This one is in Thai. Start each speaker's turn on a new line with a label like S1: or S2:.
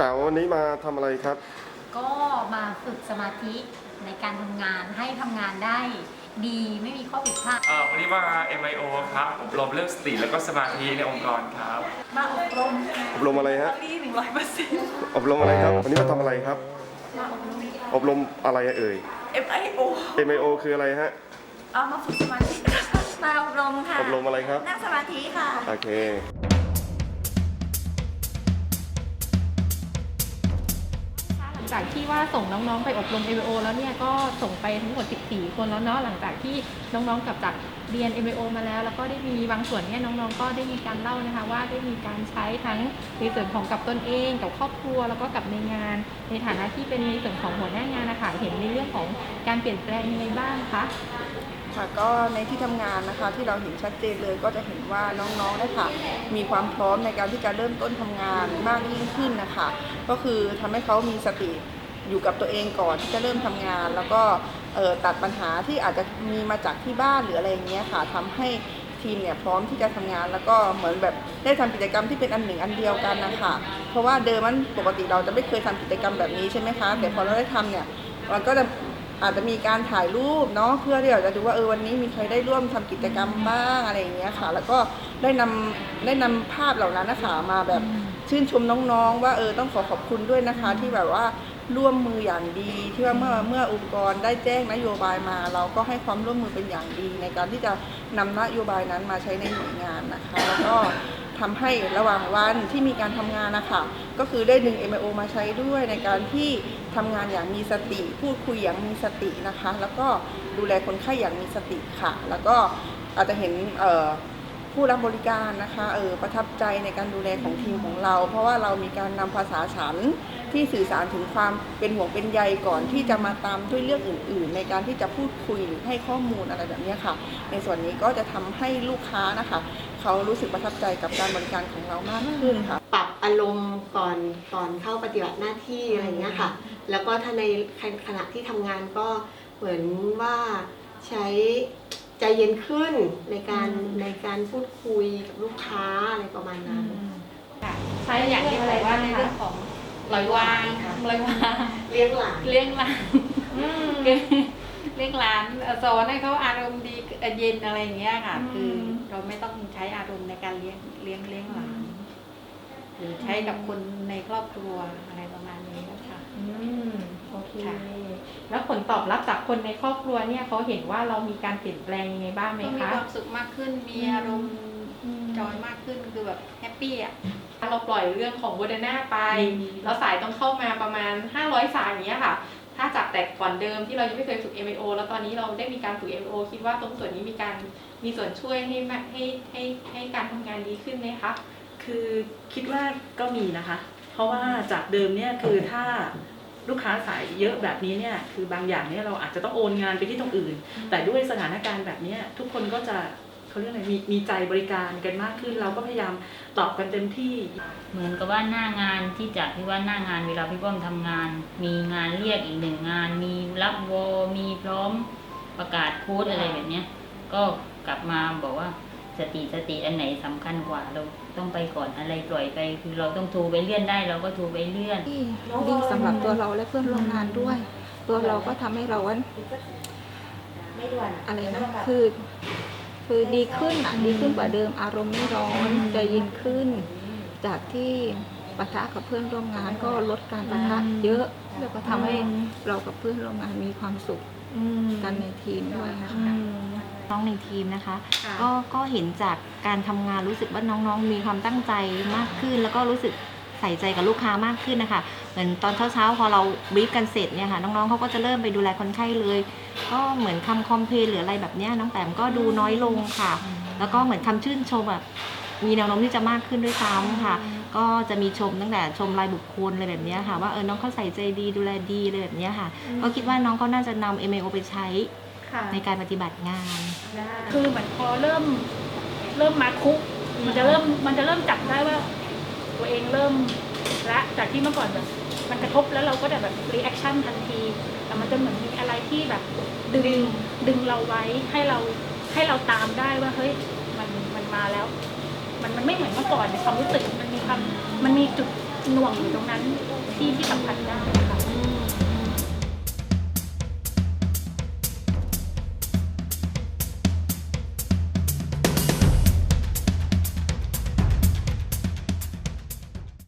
S1: จ๋าวันนี้มาทำอะไรครับ
S2: ก็มาฝึกสมาธิในการทำงานให้ทำงานได้ดีไม่มีข้อผิดพลาด
S3: เอ่อวันนี้มา MIO ครับอบรมเรื่องสติและก็สมาธิในองค์กรครับ
S2: มาอบรม
S1: อบรมอะไรฮะ
S4: นี่หนึ่งร้อยเปอร์เซ็นต์
S1: อบรมอะไรครับ วันนี้มาทำอะไรครับ
S2: มาอบรม
S1: อบรมอะไรเอ่ย
S4: MIO
S1: MIO คืออะไรฮะ
S4: เอามาฝึกสมาธิ
S2: มาอบรมค่ะ
S1: อบรมอะไรครับ
S4: นั่งสมาธิค่ะ
S1: โอเค
S5: จากที่ว่าส่งน้องๆไปอบรม MBO แล้วเนี่ยก็ส่งไปทั้งหมด 14 คนแล้วเนาะหลังจากที่น้องๆกลับจากเรียน MBO มาแล้ว แล้วก็ได้มีบางส่วนเนี่ยน้องๆ ก็ได้มีการเล่านะคะว่าได้มีการใช้ทั้งในส่วนของกับตนเองกับครอบครัวแล้วก็กับในงาน ในฐานะที่เป็นในส่วนของหัวหน้างานนะคะเห็นในเรื่องของการเปลี่ยนแปลงยังไงบ้างคะ
S6: ค่ะก็ในที่ทำงานนะคะที่เราเห็นชัดเจนเลยก็จะเห็นว่าน้องๆเนะคะมีความพร้อมในการที่จะเริ่มต้นทำงานมากยิ่งขึ้นนะคะ ก็คือทำให้เขามีสติอยู่กับตัวเองก่อนที่จะเริ่มทำงาน แล้วก็ตัดปัญหาที่อาจจะมีมาจากที่บ้านหรืออะไรอย่างเงี้ยค่ะทำให้ทีมเนี่ยพร้อมที่จะทำงานแล้วก็เหมือนแบบได้ทำกิจกรรมที่เป็นอันหนึ่งอันเดียวกันนะคะเพราะว่าเดิมมันปกติเราจะไม่เคยทำกิจกรรมแบบนี้ใช่ไหมคะแต่พอเราได้ทำเนี่ยมันก็จะ อาจจะมีการถ่ายรูปเนาะเพื่อที่เราจะดูว่าเออวันนี้มีใครได้ร่วมทำกิจกรรมบ้างอะไรอย่างเงี้ยค่ะ แล้วก็ได้นำได้นำภาพเหล่านั้นนะคะมาแบบชื่นชมน้องๆ ว่าเออต้องขอขอบคุณด้วยนะคะที่แบบว่าร่วมมืออย่างดีที่ว่าเมื่อเมื่อองค์กรได้แจ้งนโยบายมา เราก็ให้ความร่วมมือเป็นอย่างดีในการที่จะนำนโยบายนั้นมาใช้ในหน่วยงานนะคะ แล้วก็ ทำให้ระหว่างวันที่มีการทำงานนะคะก็คือได้ดึง m อ o มาใช้ด้วยในการที่ทำงานอย่างมีสติ พูดคุยอย่างมีสตินะคะ แล้วก็ดูแลคนไข้อย่างมีสติค่ะ แล้วก็อาจจะเห็นผู้รับบริการนะคะเออประทับใจในการดูแลของทีมของเรา เพราะว่าเรามีการนำภาษาฉันที่สื่อสารถึงความเป็นห่วงเป็นใยก่อนที่จะมาตามด้วยเรื่องอื่น ๆ ในการที่จะพูดคุยหรือให้ข้อมูลอะไรแบบนี้ค่ะ ในส่วนนี้ก็จะทำให้ลูกค้านะคะ เขารู้สึกประทับใจกับการบริการของเรามากขึ้นค่ะ
S7: ปรับอารมณ์ก่อนก่อนเข้าปฏิบัติหน้าที่อะไรอย่างเงี้ยค่ะ แล้วก็ถ้าในขณะที่ทำงานก็เหมือนว่าใช้ใจเย็นขึ้นในการในการพูดคุยกับลูกค้าอะไรประมาณนั้น
S5: ค่ะใช้อย่างที่อะไรว่าในเรื่องของลอยวางลอยวาง
S7: เลี้ยงหลาน
S5: เลี้ยงร้าน เลี้ยงร้านเอ่อสอนให้เขาอารมณ์ดีเอ่อเย็นอะไรอย่างเงี้ยค่ะ คือเราไม่ต้องใช้อารมณ์ในการเลี้ยงเลี้ยงเลี้ยงหลานหรือใช้กับคนในครอบครัวอะไรประมาณนี้นะคะ
S8: อืมโอเค
S5: ค่ะแล้วผลตอบรับจากคนในครอบครัวเนี่ยเขาเห็นว่าเรามีการเปลี่ยนแปลงยังไงบ้างไหม
S2: ก็มี
S5: คะ
S2: ความสุขมากขึ้นมีอารมณ์จอยมากขึ้นคือแบบแฮปปี้อะ
S5: เราปล่อยเรื่องของโมเดอร์นาไป แล้วสายต้องเข้ามาประมาณ 500 สายอย่างเงี้ยค่ะถ้าจาก แต่ก่อนเดิมที่เรายังไม่เคยฝึก MBO แล้วตอนนี้เราได้มีการฝึก MBO คิดว่าตรงส่วนนี้มีการมีส่วนช่วยให้ให้ให้ให้การทำงานดีขึ้นไหมคะ
S8: คือคิดว่าก็มีนะคะ เพราะว่าจากเดิมเนี่ยคือถ้าลูกค้าสายเยอะแบบนี้เนี่ยคือบางอย่างเนี่ยเราอาจจะต้องโอนงานไปที่ตรงอื่น แต่ด้วยสถานการณ์แบบนี้ทุกคนก็จะ เขาเรียกอะไรมีมีใจบริการกันมากขึ้น เราก็พยายามตอบกันเต็มที่
S9: เหมือนกับว่าหน้างานที่จากที่ว่าหน้างานเวลาพี่ป้อมทำงาน มีงานเรียกอีกหนึ่งงาน มีรับวอมีพร้อมประกาศโค้ดอะไรแบบเนี้ย ก็กลับมาบอกว่าสติสติอันไหนสำคัญกว่าเราต้องไปก่อนอะไรปล่อยไป คือเราต้องโทรไปเลื่อนได้เราก็โทรไปเลื่อน
S10: ที่ดีสำหรับตัวเราและเพื่อนร่วมงานด้วย ตัวเราก็ทำให้เราว่าอะไรนะคือ คือดีขึ้นอะดีขึ้นกว่าเดิมอารมณ์ไม่ร้อนใจเย็นขึ้น จากที่ปะทะกับเพื่อนร่วมงานก็ลดการปะทะเยอะ แล้วก็ทำให้เรากับเพื่อนร่วมงานมีความสุข
S8: อืม
S10: กันในทีมด้วยนะคะ
S11: น้องในทีมนะคะ
S5: ค่ะ
S11: ก็ก็เห็นจากการทำงานรู้สึกว่าน้องๆ มีความตั้งใจมากขึ้น แล้วก็รู้สึกใส่ใจกับลูกค้ามากขึ้นนะคะ เหมือนตอนเช้าๆพอเราบรีฟกันเสร็จเนี่ยค่ะน้องๆเขาก็จะเริ่มไปดูแลคนไข้เลย ก็เหมือนคำคอมเพลนหรืออะไรแบบเนี้ยน้องแต้มก็ดูน้อยลงค่ะ แล้วก็เหมือนคำชื่นชมแบบมีแนวโน้มที่จะมากขึ้นด้วยซ้ำค่ะ ก็จะมีชมตั้งแต่ชมรายบุคคลอะไรแบบเนี้ยค่ะ ว่าเออน้องเขาใส่ใจดีดูแลดีอะไรแบบเนี้ยค่ะ ก็คิดว่าน้องเขาน่าจะนำ MAO ไปใช้
S5: ค่ะ
S11: ในการปฏิบัติงาน
S8: คือเหมือนพอเริ่มเริ่มมาคุก มันจะเริ่มมันจะเริ่มจับได้ว่า ตัวเองเริ่มละจากที่เมื่อก่อนแบบ มันกระทบแล้วเราก็จะแบบรีแอคชั่นทันที แต่มันจะเหมือนมีอะไรที่แบบดึงดึงเราไว้ให้เราให้เราตามได้ว่าเฮ้ยมันมันมาแล้ว มันมันไม่เหมือนเมื่อก่อนในความรู้สึกมันมีความมันมีจุดหน่วงอยู่ตรงนั้นที่ที่สัมผัสได้